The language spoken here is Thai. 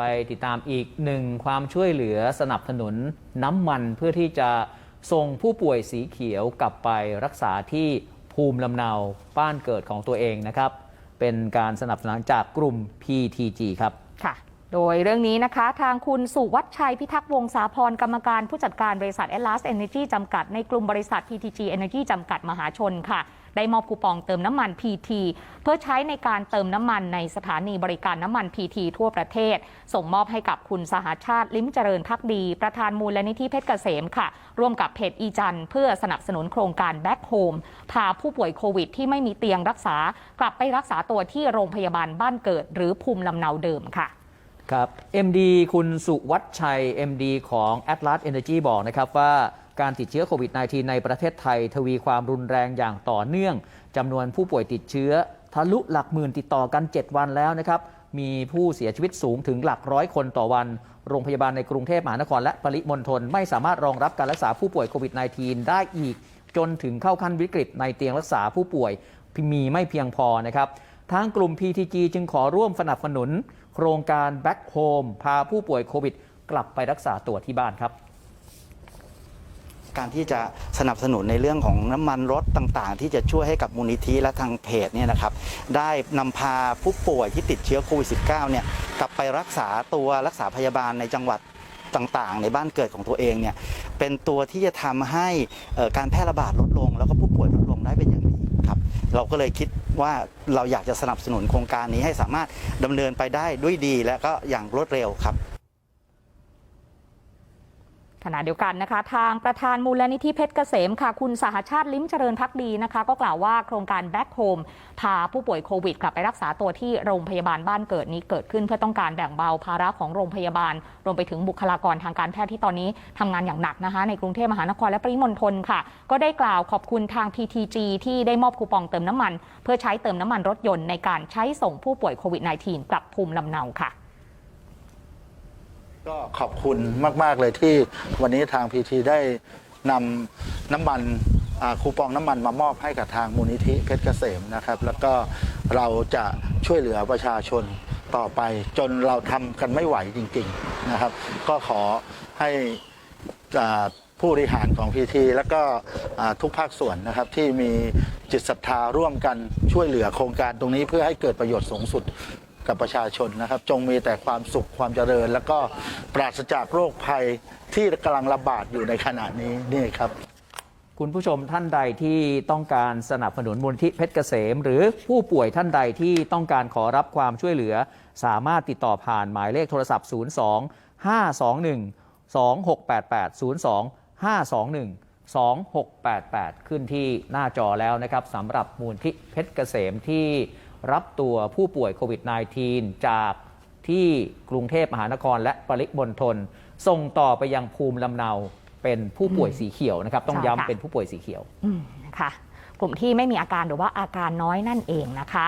ไปติดตามอีกหนึ่งความช่วยเหลือสนับสนุนน้ำมันเพื่อที่จะส่งผู้ป่วยสีเขียวกลับไปรักษาที่ภูมิลำเนาบ้านเกิดของตัวเองนะครับ เป็นการสนับสนุนจากกลุ่ม PTG ครับค่ะ โดยเรื่องนี้นะคะทางคุณสุวัชชัยพิทักษ์วงศาพรกรรมการผู้จัดการบริษัท Atlas Energy จำกัดในกลุ่มบริษัท PTG Energy จำกัดมหาชนค่ะ ได้มอบคูปองเติมน้ำมัน PT เพื่อใช้ในการเติมน้ำมันในสถานีบริการน้ำมัน PT ทั่วประเทศ ส่งมอบให้กับคุณสหชาติลิ้มเจริญพักดี ประธานมูลนิธิเพชรเกษมค่ะ ร่วมกับเพจอีจันเพื่อสนับสนุนโครงการแบ็คโฮมพาผู้ป่วยโควิด ที่ไม่มีเตียงรักษา กลับไปรักษาตัวที่โรงพยาบาลบ้านเกิด หรือภูมิลำเนาเดิมค่ะครับ MD คุณสุวัชชัย MD ของ Atlas Energy บอกนะครับว่าการติดเชื้อโควิด -19 ในประเทศไทย ทวีความรุนแรงอย่างต่อเนื่องจำนวนผู้ป่วยติดเชื้อ ทะลุหลักหมื่นติดต่อกัน 7 วันแล้วนะครับมีผู้เสียชีวิตสูงถึงหลักร้อยคนต่อวัน โรงพยาบาลในกรุงเทพมหานครและปริมณฑลไม่สามารถรองรับการรักษาผู้ป่วยโควิด -19 ได้อีก จนถึงเข้าขั้นวิกฤตในเตียงรักษาผู้ป่วยมีไม่เพียงพอนะครับทางกลุ่ม PTG จึงขอร่วมสนับสนุน โครงการ Back Home พาผู้ป่วยโควิด กลับไปรักษาตัวที่บ้านครับ การที่จะสนับสนุนในเรื่องของน้ำมันรถต่างๆ ที่จะช่วยให้กับมูลนิธิและทางเพจเนี่ยนะครับได้นำพาผู้ป่วยที่ติดเชื้อโควิด -19 เนี่ยกลับไปรักษาตัวรักษาพยาบาลในจังหวัดต่างๆ ในบ้านเกิดของตัวเองเนี่ยเป็นตัวที่จะทำให้การแพร่ระบาดลดลง แล้วก็ผู้ป่วยลดลงได้เป็นอย่างดีครับ เราก็เลยคิดว่าเราอยากจะสนับสนุนโครงการนี้ให้สามารถดำเนินไปได้ด้วยดีและก็อย่างรวดเร็วครับ ขณะเดียวกันนะคะ ทางประธานมูลนิธิเพชรเกษมค่ะ คุณสหชาติลิ้มเจริญพักดีนะคะ ก็กล่าวว่าโครงการ Back Home พาผู้ป่วยโควิด กลับไปรักษาตัวที่โรงพยาบาลบ้านเกิดนี้เกิดขึ้นเพื่อต้องการแบ่งเบาภาระของโรงพยาบาล รวมไปถึงบุคลากรทางการแพทย์ที่ตอนนี้ทำงานอย่างหนักนะคะ ในกรุงเทพมหานครและปริมณฑลค่ะ ก็ได้กล่าวขอบคุณทาง PTG ที่ได้มอบคูปองเติมน้ำมัน เพื่อใช้เติมน้ำมันรถยนต์ในการใช้ส่งผู้ป่วยโควิด -19 กลับภูมิลำเนาค่ะ ก็ขอบคุณมาก ๆ เลยที่วันนี้ทางพีทีได้นำน้ำมันคูปองน้ำมันมามอบให้กับทางมูลนิธิเพชรเกษมนะครับ แล้วก็เราจะช่วยเหลือประชาชนต่อไป จนเราทำกันไม่ไหวจริง ๆนะครับ ก็ขอให้ผู้บริหารของพีทีแล้วก็ทุกภาคส่วนนะครับที่มีจิตศรัทธาร่วมกันช่วยเหลือโครงการตรงนี้เพื่อให้เกิดประโยชน์สูงสุด กับประชาชนนะครับ จงมีแต่ความสุขความเจริญ แล้วก็ปราศจากโรคภัยที่กำลังระบาดอยู่ในขณะนี้นี่ครับคุณผู้ชมท่านใดที่ต้องการสนับสนุนมูลที่เพชรเกษม หรือผู้ป่วยท่านใดที่ต้องการขอรับความช่วยเหลือ สามารถติดต่อผ่านหมายเลขโทรศัพท์ 02 521 2688 02 521 2688 ขึ้นที่หน้าจอแล้วนะครับสำหรับมูลที่เพชรเกษมที่ รับตัวผู้ป่วยโควิด -19 จากที่กรุงเทพมหานครและปริมณฑลส่งต่อไปยังภูมิลำเนาเป็นผู้ป่วยสีเขียวนะครับ ต้องใช่ค่ะย้ำเป็นผู้ป่วยสีเขียวอืมนะคะกลุ่มที่ไม่มีอาการหรือว่าอาการน้อยนั่นเองนะคะ